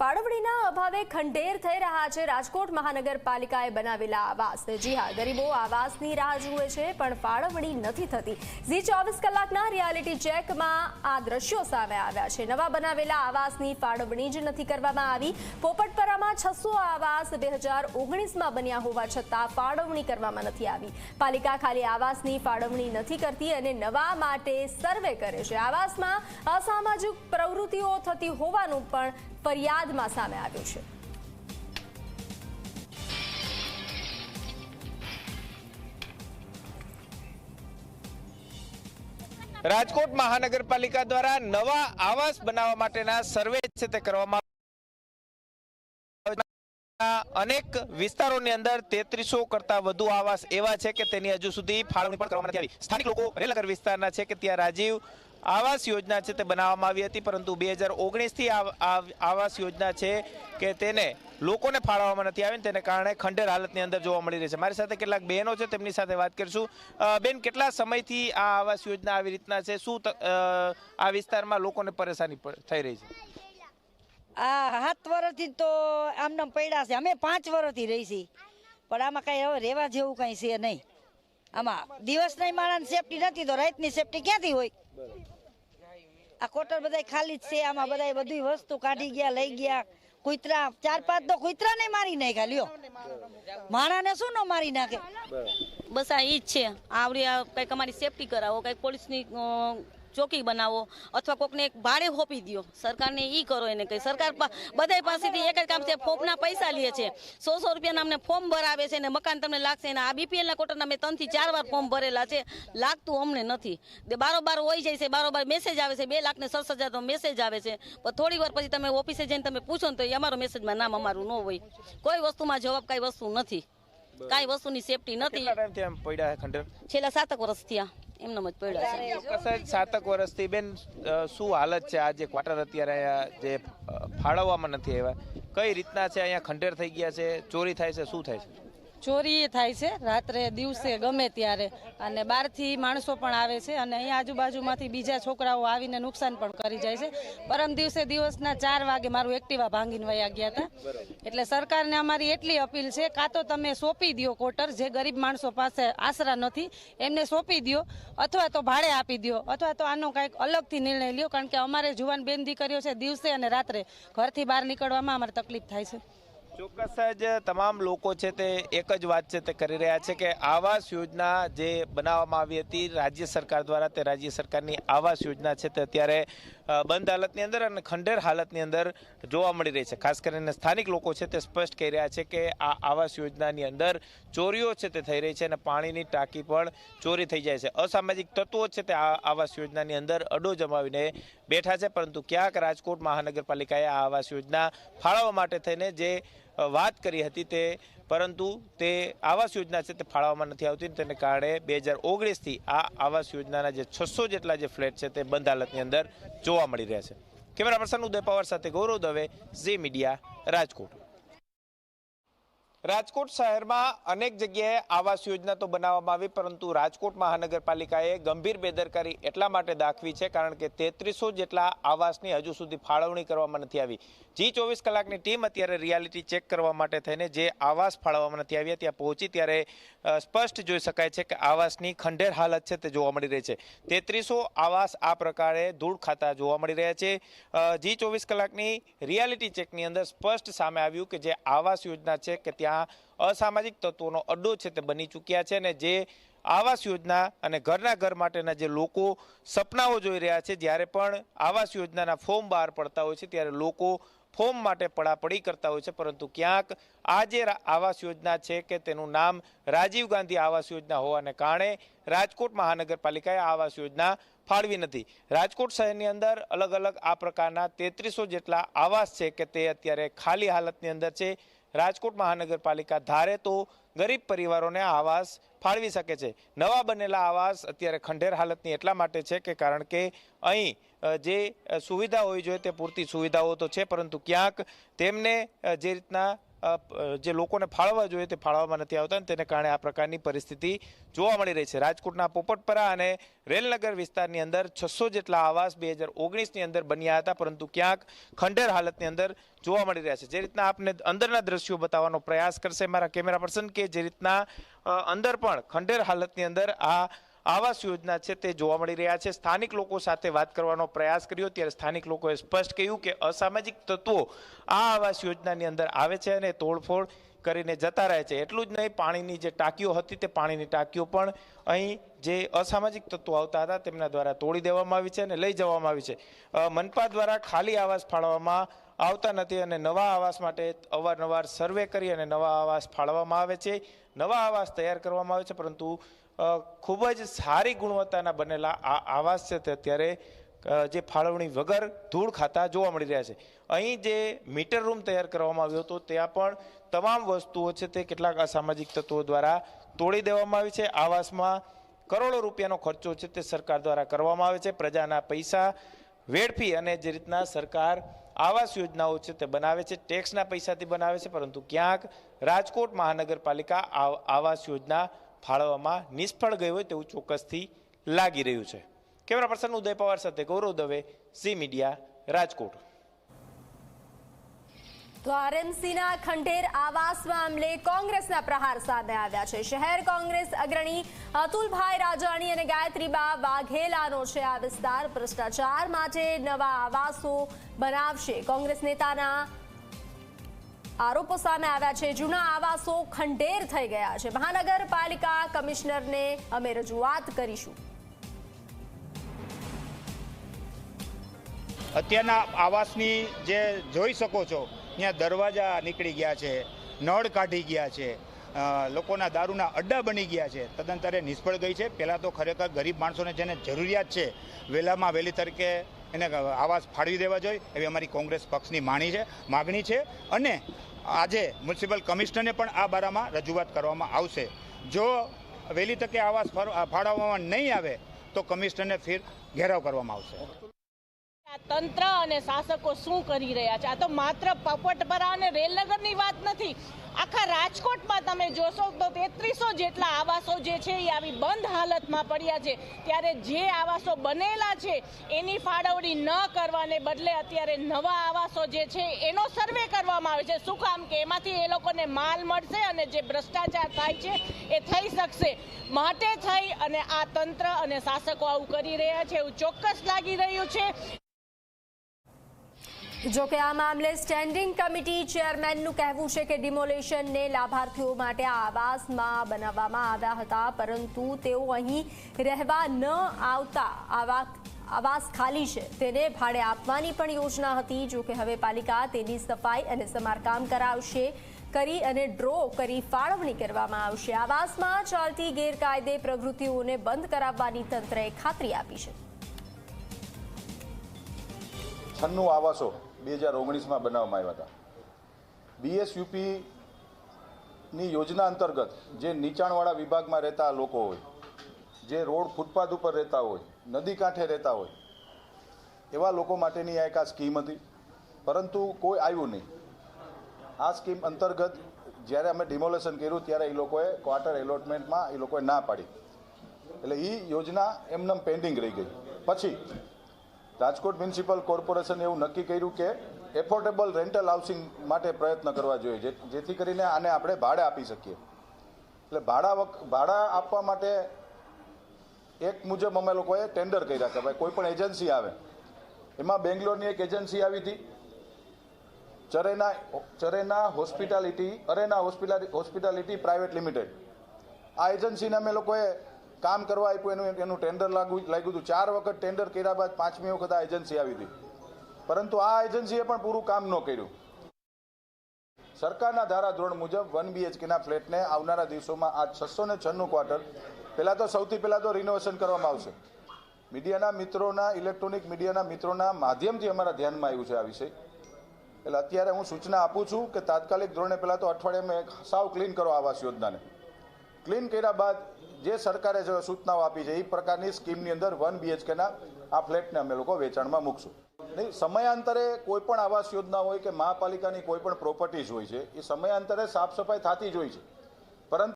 ફાળવણીના અભાવે ખંડેર થઈ રહ્યા છે. રાજકોટ મહાનગરપાલિકાએ બનાવેલા આવાસ. જી હા, ગરીબો આવાસની રાહ જુએ છે, પણ ફાળવણી નથી થતી. ઝી ચોવીસ કલાકના રિયાલિટી ચેકમાં આ દ્રશ્યો સામે આવ્યા છે. નવા બનાવેલા આવાસની ફાળવણી જ નથી કરવામાં આવી. પોપટપરામાં છસો આવાસ બે હજાર ઓગણીસમાં બન્યા હોવા છતાં ફાળવણી કરવામાં નથી આવી. પાલિકા ખાલી આવાસની ફાળવણી નથી કરતી અને નવા માટે સર્વે કરે છે. આવાસમાં અસામાજિક પ્રવૃત્તિઓ થતી હોવાનું પણ ફરિયાદમાં સામે આવ્યું છે રાજકોટ મહાનગરપાલિકા દ્વારા નવા આવાસ બનાવવા માટેના સર્વે છે તે કરવામાં. અનેક વિસ્તારોની અંદર તેત્રીસો કરતા વધુ આવાસ એવા છે કે તેની હજુ સુધી ફાળવણી પણ કરવામાં નથી આવી સ્થાનિક લોકો રેલનગર વિસ્તારના છે કે ત્યાં રાજીવ આવાસ યોજના છે તે બનાવવામાં આવી હતી, પરંતુ બે હજાર ઓગણીસથી આવાસ યોજના છે કે તેને લોકોને ફાળવવામાં નથી આવીને તેને કારણે ખંડેર હાલતની અંદર જોવા મળી રહી છે. મારી સાથે કેટલાક બહેનો છે, તેમની સાથે વાત કરીશું. બેન, કેટલા સમયથી આ આવાસ યોજના આવી રીતના છે? શું આ વિસ્તારમાં લોકોને પરેશાની થઈ રહી છે? આ સાત વર્ષથી તો આમને પડ્યા છે. અમે પાંચ વર્ષથી રહી છીએ. પણ આમાં કાંઈ હવે રહેવા જેવું કાંઈ છે નહીં. આમાં દિવસની માણસ સેફટી નથી તો રાતની સેફટી ક્યાંથી હોય? આ કોટર બધા ખાલી જ છે, આમાં બધા બધી વસ્તુ કાઢી ગયા, લઈ ગયા. કુતરા, ચાર પાંચ તો કુતરા ને મારી નાખ્યા, લ્યો. માણાને શું ન મારી નાખે? બસ આ ઈ જ છે. આવડી કંઈક અમારી સેફટી કરાવો, કંઈક પોલીસની ચોકી બનાવો અથવા કોકને એક ભાડે હોપી દ્યો. સરકારને ઈ કરો એને કંઈ. સરકાર બધા પાસેથી એક જ કામ છે ફોર્મના પૈસા લે છે. સો સો રૂપિયાના અમને ફોર્મ ભરાવે છે ને મકાન તમને લાગશે ને આ બીપીએલના કોટરના મેં ત્રણથી ચાર વાર ફોર્મ ભરેલા છે. લાગતું અમને નથી. બારોબાર હોય જાય છે, બારોબાર મેસેજ આવે છે, બે લાખને સડસઠ સરસ હજાર તો મેસેજ આવે છે. પણ થોડી વાર પછી તમે ઓફિસે જઈને તમે પૂછો ને તો એ અમારો મેસેજમાં નામ અમારું ન હોય. કોઈ વસ્તુમાં જવાબ કાંઈ વસ્તુ નથી. કાંઈ વસ્તુની સેફટી નથી. ટાઈમથી આમ પડ્યા ખંડેર? છેલ્લા સાતક વર્ષ થયા. એમનામ જ પડ્યા છે. જ સાતક વર્ષથી બેન શું હાલત છે? આ જે ક્વાર્ટર અત્યારે અહીંયા જે ફાળવવામાં નથી આવ્યા. કઈ રીતના છે? અહીંયા ખંડેર થઈ ગયા છે? ચોરી થાય છે? શું થાય છે? ચોરી થાય છે. રાત્રે દિવસે ગમે ત્યારે. અને બહારથી માણસો પણ આવે છે અને અહીંયા આજુબાજુમાંથી બીજા છોકરાઓ આવીને નુકસાન પણ કરી જાય છે. પરમ દિવસે દિવસના ચાર વાગે મારું એક્ટિવા ભાંગીને વયા ગયા હતા. એટલે સરકારને અમારી એટલી અપીલ છે, કાં તો તમે સોંપી દ્યો કોટર જે ગરીબ માણસો પાસે આશરા નથી, એમને સોંપી દ્યો અથવા તો ભાડે આપી દ્યો અથવા તો આનો કાંઈક અલગથી નિર્ણય લ્યો, કારણ કે અમારે જુવાન બેન દીકરીઓ છે, દિવસે અને રાત્રે ઘરથી બહાર નીકળવામાં અમારે તકલીફ થાય છે. ચોક્કસ જ તમામ લોકો છે તે એક જ વાત છે તે કરી રહ્યા છે કે આવાસ યોજના જે બનાવવામાં આવી હતી, રાજ્ય સરકાર દ્વારા તે રાજ્ય સરકારની આવાસ યોજના છે તે અત્યારે બંધ હાલતની અંદર અને ખંડેર હાલતની અંદર જોવા મળી રહી છે. ખાસ કરીને સ્થાનિક લોકો છે તે સ્પષ્ટ કહી રહ્યા છે કે આ આવાસ યોજનાની અંદર ચોરીઓ છે તે થઈ રહી છે અને પાણીની ટાંકી પણ ચોરી થઈ જાય છે. અસામાજિક તત્વો છે તે આ આવાસ યોજનાની અંદર અડો જમાવીને બેઠા છે, પરંતુ ક્યાંક રાજકોટ મહાનગરપાલિકાએ આ આવાસ યોજના ફાળવવા માટે થઈને જે વાત કરી હતી તે, પરંતુ તે આવાસ યોજના છે તે ફાળવવામાં નથી આવતી તેને કારણે બે હજાર ઓગણીસથી આ આવાસ યોજનાના જે છસો જેટલા જે ફ્લેટ છે તે બંધ હાલતની અંદર જોવા મળી રહ્યા છે. કેમેરા પર્સન ઉદય પવાર સાથે ગૌરવ દવે, ઝી મીડિયા રાજકોટ. રાજકોટ શહેરમાં અનેક જગ્યાએ આવાસ યોજના તો બનાવવામાં આવી, પરંતુ રાજકોટ મહાનગરપાલિકાએ ગંભીર બેદરકારી એટલા માટે દાખવી છે કારણ કે તેત્રીસો જેટલા આવાસની હજુ સુધી ફાળવણી કરવામાં નથી આવી. જી ચોવીસ કલાકની ટીમ અત્યારે રિયાલિટી ચેક કરવા માટે થઈને જે આવાસ ફાળવવામાં નથી આવ્યા ત્યાં પહોંચી ત્યારે સ્પષ્ટ જોઈ શકાય છે કે આવાસની ખંડેર હાલત છે તે જોવા મળી રહી છે. તેત્રીસો આવાસ આ પ્રકારે ધૂળ ખાતા જોવા મળી રહ્યા છે. જી ચોવીસ કલાકની રિયાલિટી ચેકની અંદર સ્પષ્ટ સામે આવ્યું કે જે આવાસ યોજના છે કે ત્યાં અસામાજિક તત્વોનો અડ્ડો છે તે બની ચૂક્યા છે અને જે આવાસ યોજના અને ઘરના ઘર માટેના જે લોકો સપનાઓ જોઈ રહ્યા છે, જ્યારે પણ આવાસ યોજનાના ફોર્મ બહાર પડતા હોય છે, ત્યારે લોકો ફોર્મ માટે પડાપડી કરતા હોય છે. પરંતુ ક્યાંક આ જે આવાસ યોજના છે કે તેનું નામ રાજીવ ગાંધી આવાસ યોજના હોવાને કારણે રાજકોટ મહાનગરપાલિકાએ આવાસ યોજના ફાળવી નથી. રાજકોટ શહેરની અંદર અલગ અલગ આ પ્રકારના તેત્રીસો જેટલા આવાસ છે કે તે અત્યારે ખાલી હાલતની અંદર છે. રાજકોટ મહાનગરપાલિકા ધારે તો ગરીબ પરિવારોને આવાસ ફાળવી શકે છે. નવા બનેલા આવાસ અત્યારે ખંડેર હાલતની એટલા માટે છે કે કારણ કે અહીં જે સુવિધા હોવી જોઈએ તે પૂરતી સુવિધાઓ તો છે, પરંતુ ક્યાંક તેમને જે રીતના જે લોકોને ફાળવવા જોઈએ તે ફાળવવામાં નથી આવતા અને તેને કારણે આ પ્રકારની પરિસ્થિતિ જોવા મળી રહી છે. રાજકોટના પોપટપરા અને રેલનગર વિસ્તારની અંદર છસો જેટલા આવાસ બે હજાર ઓગણીસની અંદર બન્યા હતા, પરંતુ ક્યાંક ખંડેર હાલતની અંદર જોવા મળી રહ્યા છે. જે રીતના આપને અંદરના દ્રશ્યો બતાવવાનો પ્રયાસ કરશે મારા કેમેરા પર્સન કે જે રીતના અંદર પણ ખંડેર હાલતની અંદર આ આવાસ યોજના છે તે જોવા મળી રહ્યા છે. સ્થાનિક લોકો સાથે વાત કરવાનો પ્રયાસ કર્યો. ત્યારે સ્થાનિક લોકોએ સ્પષ્ટ કહ્યું કે અસામાજિક તત્વો આ આવાસ યોજનાની અંદર આવે છે અને તોડફોડ કરીને જતા રહે છે. એટલું જ નહીં, પાણીની જે ટાંકીઓ હતી તે પાણીની ટાંકીઓ પણ અહીં જે અસામાજિક તત્વો આવતા હતા તેમના દ્વારા તોડી દેવામાં આવી છે અને લઈ જવામાં આવી છે. મનપા દ્વારા ખાલી આવાસ ફાળવવામાં આવતા નથી અને નવા આવાસ માટે અવારનવાર સર્વે કરી અને નવા આવાસ ફાળવવામાં આવે છે. નવા આવાસ તૈયાર કરવામાં આવે છે, પરંતુ ખૂબ જ સારી ગુણવત્તાના બનેલા આ આવાસ છે તે અત્યારે જે ફાળવણી વગર ધૂળ ખાતા જોવા મળી રહ્યા છે. અહીં જે મીટર રૂમ તૈયાર કરવામાં આવ્યો હતો, ત્યાં પણ તમામ વસ્તુઓ છે તે કેટલાક અસામાજિક તત્વો દ્વારા તોડી દેવામાં આવી છે. આવાસમાં કરોડો રૂપિયાનો ખર્ચો છે તે સરકાર દ્વારા કરવામાં આવે છે. પ્રજાના પૈસા વેડફી અને જે રીતના સરકાર આવાસ યોજનાઓ છે તે બનાવે છે, ટેક્સના પૈસાથી બનાવે છે, પરંતુ ક્યાંક રાજકોટ મહાનગરપાલિકા આવાસ યોજના ફાળવવામાં નિષ્ફળ ગઈ હોય તેવું ચોક્કસથી લાગી રહ્યું છે. કેમેરા પર્સન ઉદય પવાર સાથે ગૌરવ દવે ઝી મીડિયા, રાજકોટ. તો આરએમસીના ખંડેર આવાસ મામલે કોંગ્રેસના પ્રહાર સામે આવ્યા છે. શહેર કોંગ્રેસ અગ્રણી અતુલભાઈ રાજાણી અને ગાયત્રીબા વાઘેલાનો છે આ વિસ્તાર. ભ્રષ્ટાચાર માટે નવા આવાસો બનાવશે કોંગ્રેસ નેતાના આરોપો સામે આવ્યા છે. જૂના આવાસો ખંડેર થઈ ગયા છે. મહાનગરપાલિકા કમિશનરને અમે રજૂઆત કરીશું. અત્યારના આવાસની જે જોઈ શકો છો, ત્યાં દરવાજા નીકળી ગયા છે, નળ કાઢી ગયા છે લોકોના દારૂના અડ્ડા બની ગયા છે. તદંતરે નિષ્ફળ ગઈ છે. પહેલાં તો ખરેખર ગરીબ માણસોને જેને જરૂરિયાત છે વહેલામાં વહેલી તરીકે એને આવાસ ફાળવી દેવા જોઈએ, એવી અમારી કોંગ્રેસ પક્ષની માણી છે, માગણી છે. અને આજે મ્યુનિસિપલ કમિશનરને પણ આ બારામાં રજૂઆત કરવામાં આવશે. જો વહેલી તકે આવાસ ફાળ- ફાળવવામાં નહીં આવે, તો કમિશનરને ફેર ઘેરાવ કરવામાં આવશે. તંત્ર અને શાસકો શું કરી રહ્યા છે? આ તો માત્ર પપટભરા અને રેલનગરની વાત નથી. આખા રાજકોટમાં તમે જોશો તો તેત્રીસો જેટલા આવાસો જે છે એ આવી બંધ હાલતમાં પડ્યા છે. ત્યારે જે આવાસો બનેલા છે, એની ફાળવણી ન કરવાને બદલે અત્યારે નવા આવાસો જે છે, એનો સર્વે કરવામાં આવે છે. શું કામ કે એમાંથી એ લોકોને માલ મળશે અને જે ભ્રષ્ટાચાર થાય છે, એ થઈ શકશે. માટે થઈ અને આ તંત્ર અને શાસકો આવું કરી રહ્યા છે, એવું ચોક્કસ લાગી રહ્યું છે. જો કે આ મામલે સ્ટેન્ડિંગ કમિટી ચેરમેનનું કહેવું છે કે ડિમોલેશનને લાભાર્થીઓ માટે આવાસમાં બનાવવામાં આવ્યા હતા, પરંતુ તેઓ અહીં રહેવા ન આવતા આવા આવાસ ખાલી છે. તેને ભાડે આપવાની પણ યોજના હતી. જો કે હવે પાલિકા તેની સફાઈ અને સમારકામ કરાવશે, કરી અને ડ્રો કરી ફાળવણી કરવામાં આવશે. આવાસમાં ચાલતી ગેરકાયદે પ્રવૃત્તિઓને બંધ કરાવવાની તંત્રએ ખાતરી આપી છે. છન્નું આવાસો બે હજાર ઓગણીસમાં બનાવવામાં આવ્યા હતા. બીએસયુપીની યોજના અંતર્ગત જે નીચાણવાળા વિભાગમાં રહેતા લોકો હોય, જે રોડ ફૂટપાથ ઉપર રહેતા હોય, નદી કાંઠે રહેતા હોય, એવા લોકો માટેની આ એક આ સ્કીમ હતી. પરંતુ કોઈ આવ્યું નહીં. આ સ્કીમ અંતર્ગત જ્યારે અમે ડિમોલેશન કર્યું, ત્યારે એ લોકોએ ક્વાર્ટર એલોટમેન્ટમાં એ લોકોએ ના પાડી. એટલે એ યોજના એમનેમ પેન્ડિંગ રહી ગઈ. પછી રાજકોટ મ્યુનિસિપલ કોર્પોરેશને એવું નક્કી કર્યું કે એફોર્ડેબલ રેન્ટલ હાઉસિંગ માટે પ્રયત્ન કરવા જોઈએ જેથી કરીને આને આપણે ભાડે આપી શકીએ. એટલે ભાડા ભાડા આપવા માટે એક મુજબ અમે લોકોએ ટેન્ડર કર્યા કે ભાઈ કોઈ પણ એજન્સી આવે. એમાં બેંગ્લોરની એક એજન્સી આવી હતી. ચરેના ચરેના hospitality arena hospitality private limited આ એજન્સીને અમે લોકોએ કામ કરવા આપ્યું, એનું એનું ટેન્ડર લાગુ, લાગ્યું હતું. ચાર વખત ટેન્ડર કર્યા બાદ પાંચમી વખત આ એજન્સી આવી હતી. પરંતુ આ એજન્સીએ પણ પૂરું કામ ન કર્યું. સરકારના ધારાધોરણ મુજબ વન બીએચકેના ફ્લેટને આવનારા દિવસોમાં આ છસો ને છન્નું ક્વાર્ટર, પહેલાં તો સૌથી પહેલાં તો રિનોવેશન કરવામાં આવશે. મીડિયાના મિત્રોના ઇલેક્ટ્રોનિક મીડિયાના મિત્રોના માધ્યમથી અમારા ધ્યાનમાં આવ્યું છે આ વિષય. એટલે અત્યારે હું સૂચના આપું છું કે તાત્કાલિક ધોરણે પહેલાં તો અઠવાડિયામાં સાવ ક્લીન કરો આવાસ યોજનાને. ક્લીન કર્યા બાદ જે સરકારે સૂચનાઓ આપી છે, એ પ્રકારની સ્કીમની અંદર વન બીએચકેના આ ફ્લેટને અમે લોકો વેચાણમાં મૂકશું. નહીં, સમયાંતરે કોઈ પણ આવાસ યોજના હોય કે મહાપાલિકાની કોઈ પણ પ્રોપર્ટીઝ હોય છે, એ સમયાંતરે સાફ સફાઈ થતી જ હોય છે. પરંતુ